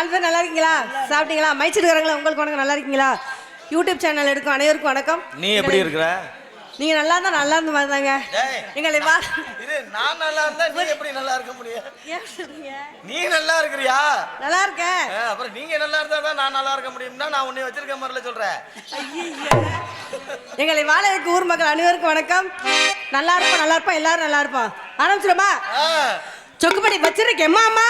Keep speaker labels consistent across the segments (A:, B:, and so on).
A: நாலு பேர் நல்லா இருக்கீங்களா? சாப்பிட்டீங்களா? மயிச்சிருக்கிறவங்களா உங்களுக்கு வணக்கம். நல்லா இருக்கீங்களா? யூடியூப் சேனல் எடுக்கும் அனைவருக்கும் வணக்கம்.
B: நீ எப்படி இருக்கிற?
A: நீங்க நல்லா இருந்தா நல்லா இருந்து
B: வந்தாங்க
A: எங்களை வா
B: இது நான் நல்லா இருந்தா நீ எப்படி நல்லா இருக்க முடியும்? நீ நல்லா இருக்கிறியா?
A: நல்லா இருக்கேன்
B: அப்புறம் நீங்க நல்லா இருந்தா தான் நான் நல்லா இருக்க முடியும்னா நான் உன்னை வச்சிருக்க மாதிரில சொல்றேன்.
A: எங்களை வாழைக்கு ஊர் மக்கள் அனைவருக்கும் வணக்கம். நல்லா இருப்போம் நல்லா இருப்போம். எல்லாரும் நல்லா இருப்போம்.
B: ஆரம்பிச்சிருமா
A: சொக்குப்படி வச்சிருக்கேன் அம்மா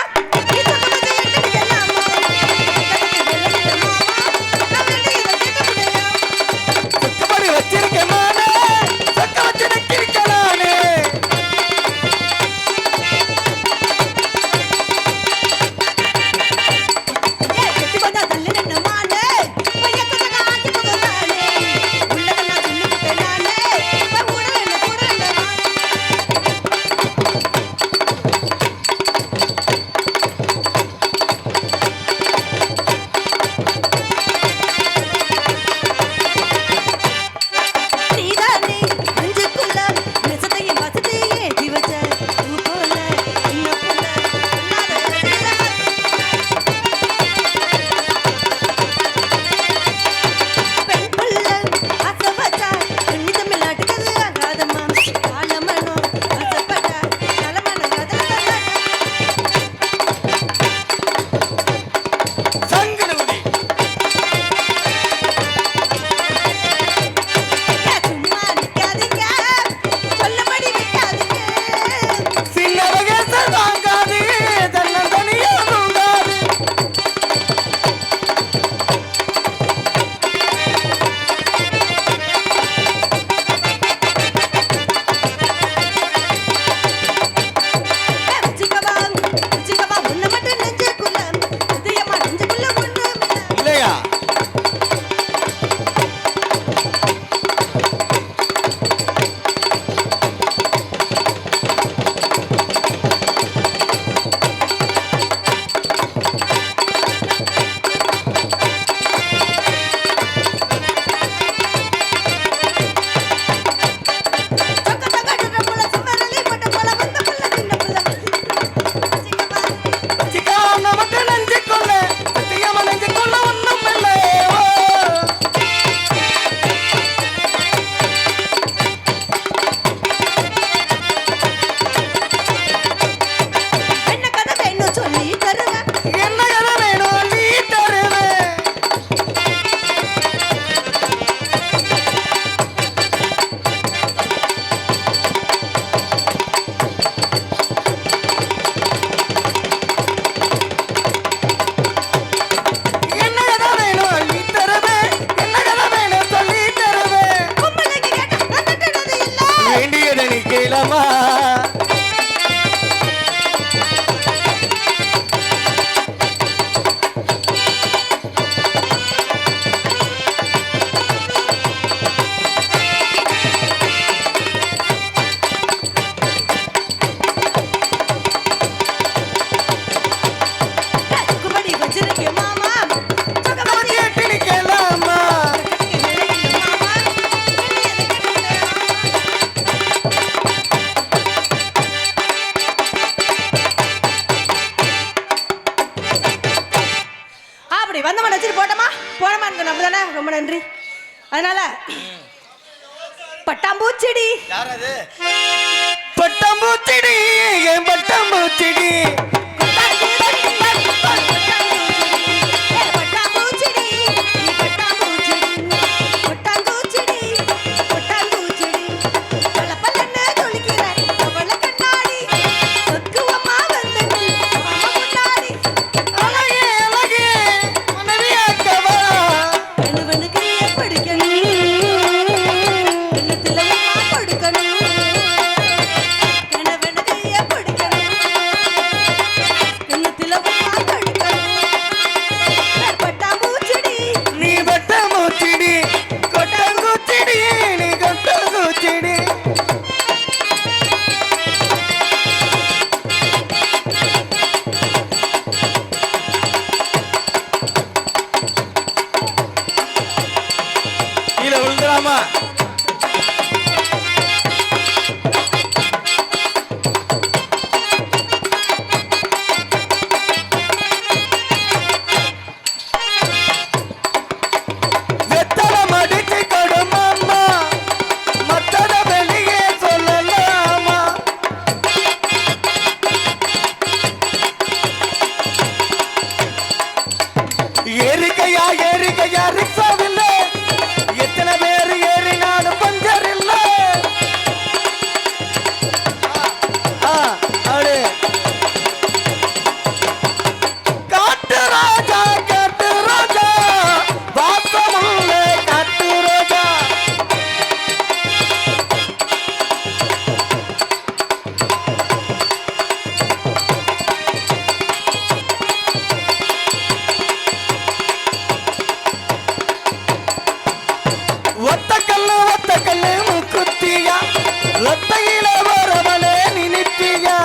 B: லத்தையில வரவளே நினைத்தியா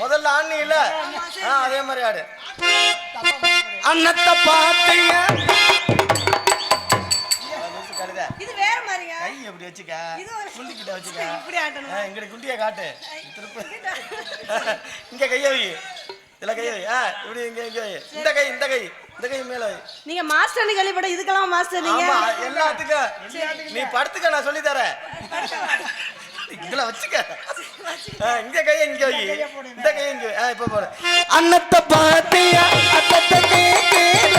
C: முதல்ல ஆண் இல்ல. அதே மாதிரி ஆடு.
B: அன்னத்தை
C: பார்த்தீங்க.
A: இது வேற மாதிரிங்க
C: இங்க குண்டிய காட்டு. இங்க கைய வை இதுல கைய இங்க இங்க இந்த கை இந்த கை. இந்த கை மேல
A: நீங்க மாஸ்டர் கேள்விப்பட இதுக்கெல்லாம் மாஸ்டர் நீங்க?
C: எல்லாத்துக்கும். நீ படுத்துக்க நான் சொல்லி தர இதுல வச்சுக்க. இந்த கையை இங்க வை. இந்த கையை இங்க வை. இப்ப போல
B: அன்னத்தை பார்த்தியா? அத்தத்தை கேட்கல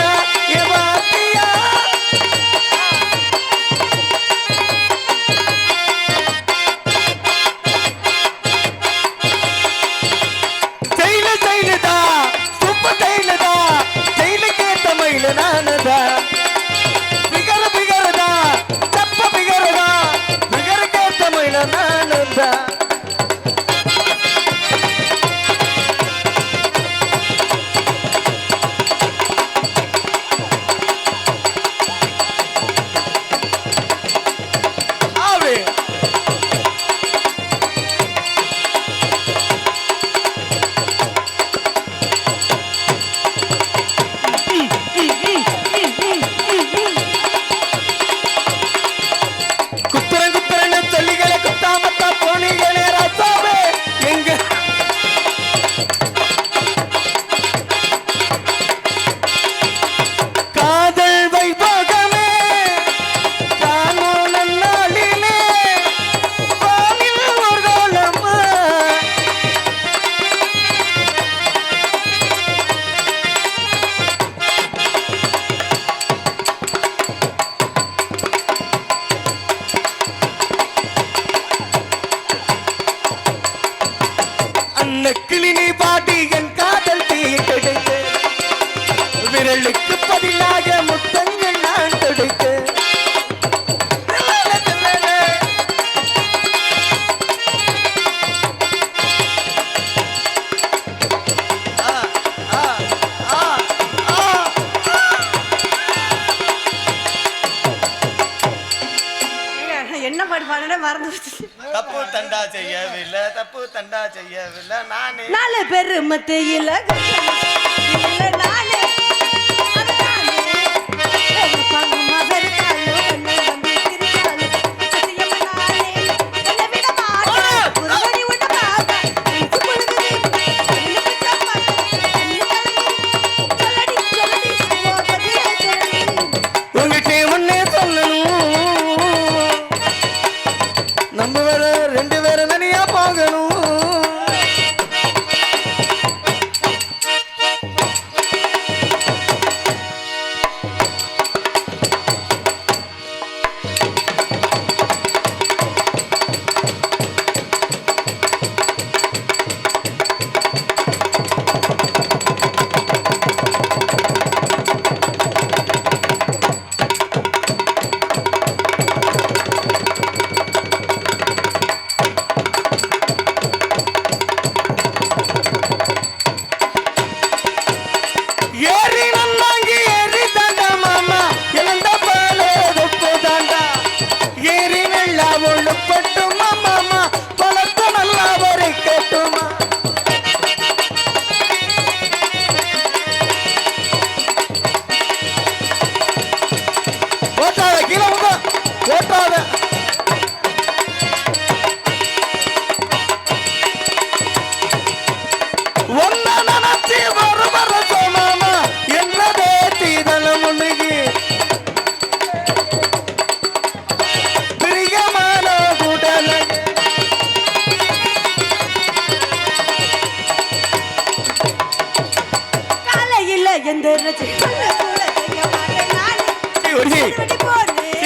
B: ஒருத்தி.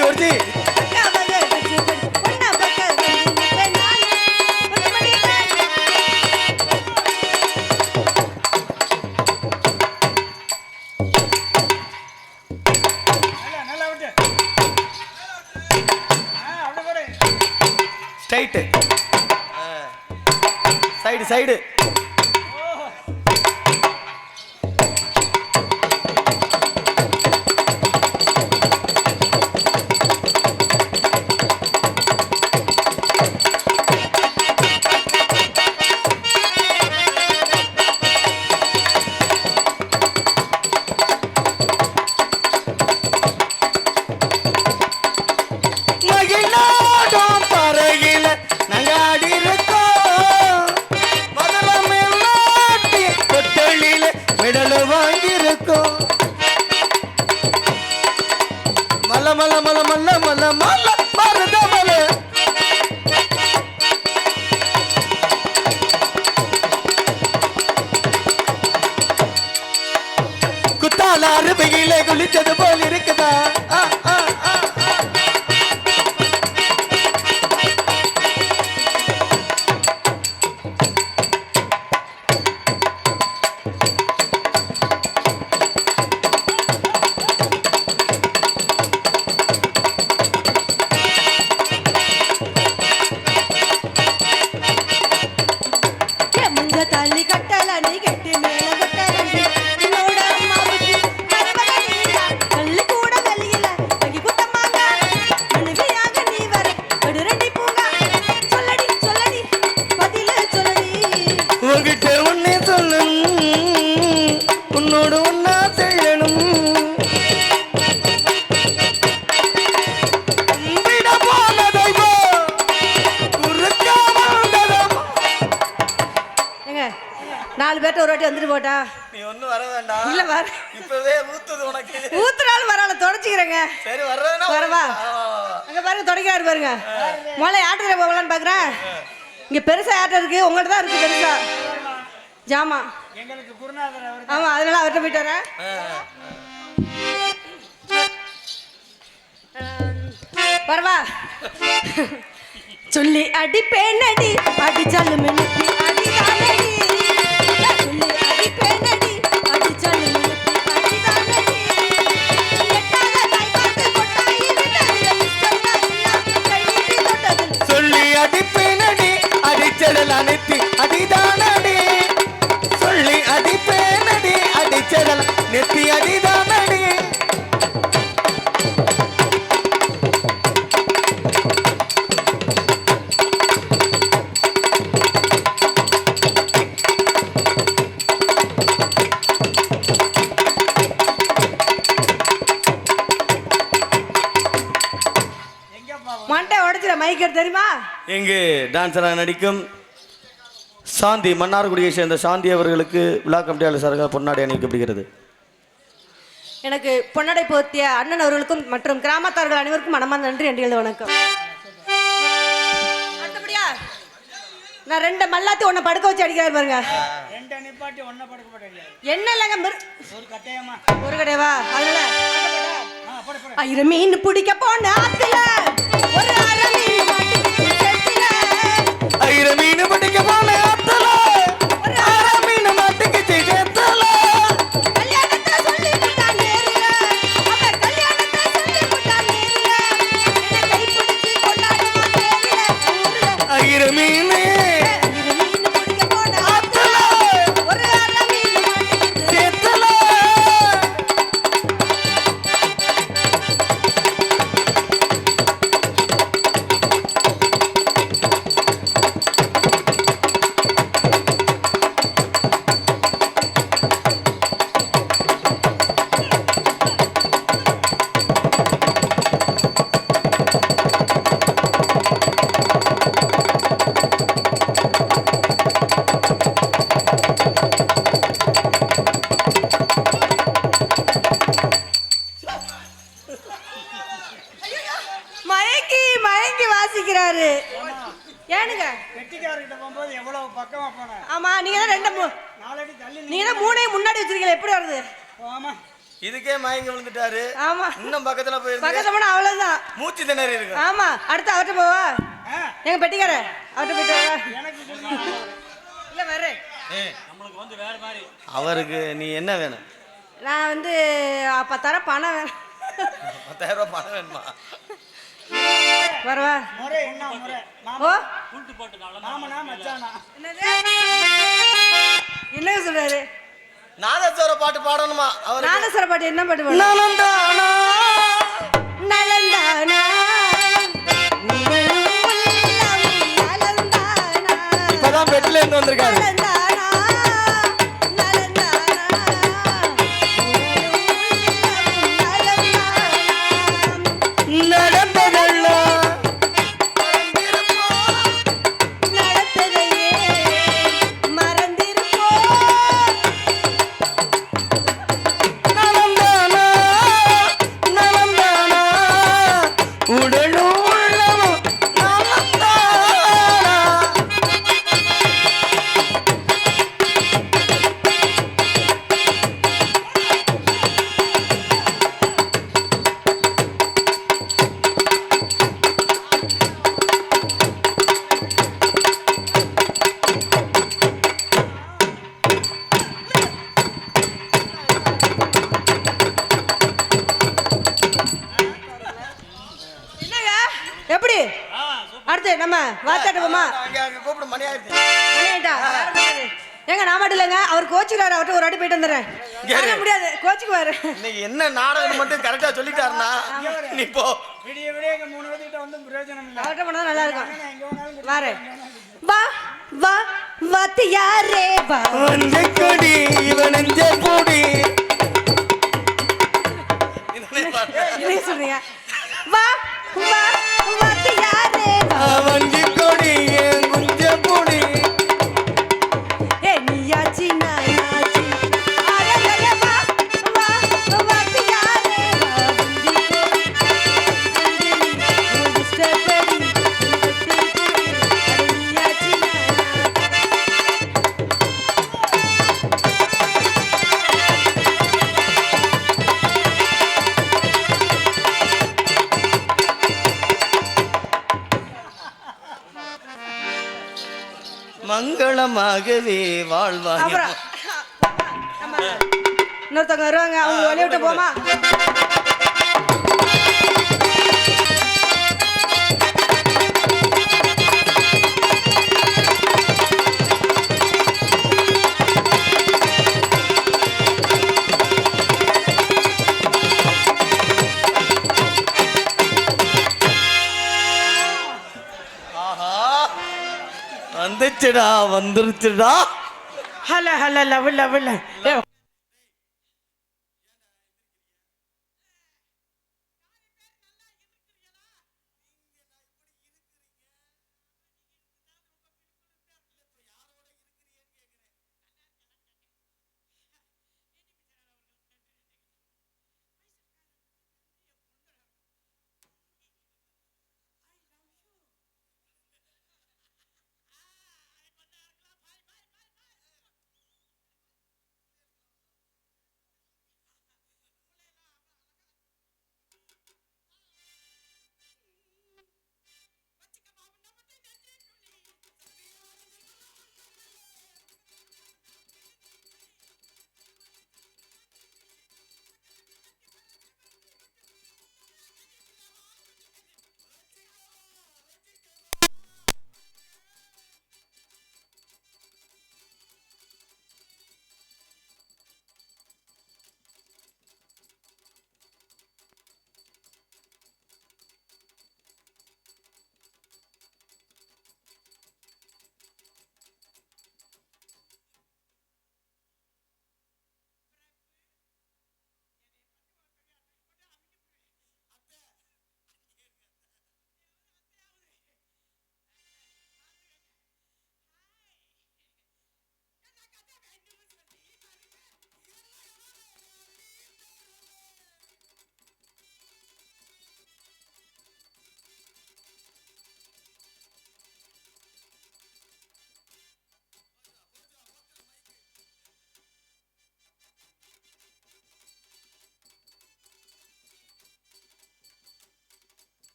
B: ஒருத்தி. எங்க
A: தொடங்காரு பாருங்க. முதல்ல யார்கிட்ட போகலான்னு பாக்குறேன்? இங்க பெருசா யார்கிட்ட இருக்கு? உங்கள்கிட்ட தான் இருக்கு பெருசா. ஜாமா. ஆமா அதனால அவர்கிட்ட போயிட்டு வரேன். பரவா. சொல்லி அடிப்பேன் அடி
B: அடிச்சாலுமே டான்ஸராக நடிக்கும் சாந்தி மன்னார்குடியை சேர்ந்த சாந்தி அவர்களுக்கு விழா கமிட்டியாளர் சார்கள் பொன்னாடை அணிவிக்கப்படுகிறது
A: எனக்கு பொன்னடை போர்த்திய அண்ணன் அவர்களுக்கும் மற்றும் கிராமத்தார்கள் அனைவருக்கும் மனமார்ந்த நன்றி என்று வணக்கம். நான் ரெண்டு மல்லாத்தி ஒன்ன படுக்க வச்சு அடிக்கிறார் பாருங்க. என்ன இல்லைங்க
D: ஒரு கட்டையமா
A: ஒரு கட்டையவா? பிடிக்க போன ஒரு அரமீன்
D: ஏழு மணிக்கு
A: மேலே ஆட்டல
B: அவருக்கு நீ என்ன வேணும்?
A: நான் வந்து பத்தாயிரம் பணம் வேணும்.
B: பத்தாயிரம் ரூபாய் பணம் வேணுமா?
A: வரவா.
D: என்ன
A: ஓ? சொல்றாரு?
B: நாதஸ்வர பாட்டு பாடணுமா? அவருக்கு
A: நாதஸ்வர பாட்டு என்ன பாட்டு பாடு? நலந்தானா? நலந்தானா?
B: இப்பதான் பெட்ல இருந்து வந்திருக்காரு இன்னைக்கு என்ன நாடகம் மட்டும் கரெக்டா சொல்லிட்டாருன்னா நீ போ.
D: விடிய விடிய இங்க மூணு பேர்கிட்ட வந்து பிரயோஜனம் இல்லை.
A: அவர்கிட்ட போனா நல்லா இருக்கும். வாரு. வா வா வாத்தியாரே வா.
B: வஞ்ச கொடி இவன் நெஞ்ச கொடி.
A: என்ன சொல்றீங்க? வா வா. வருவாங்க. அவங்க வழி விட்டு போமா?
B: வந்துச்சுடா வந்துருச்சுடா.
A: ஹல ஹல லவ் லவ். ஏ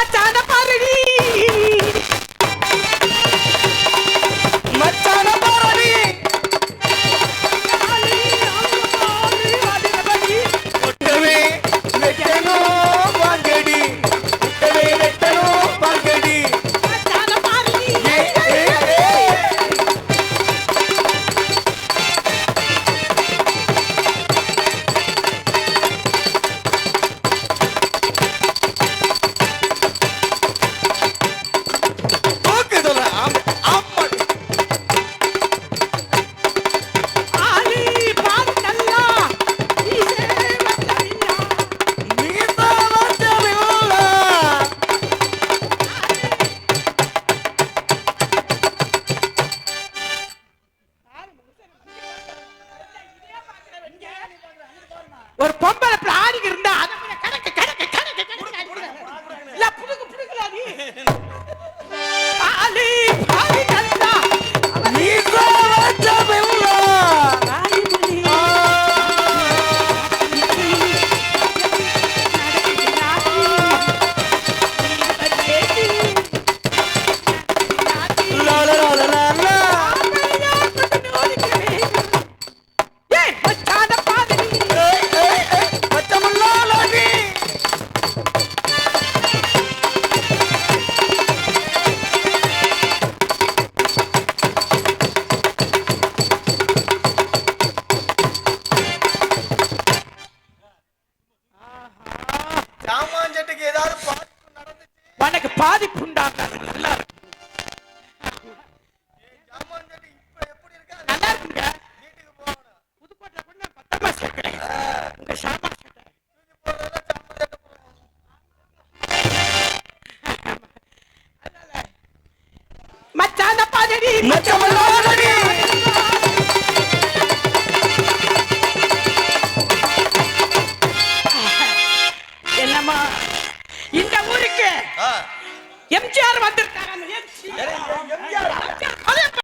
E: อา
C: จาร
E: ย์น
C: ภ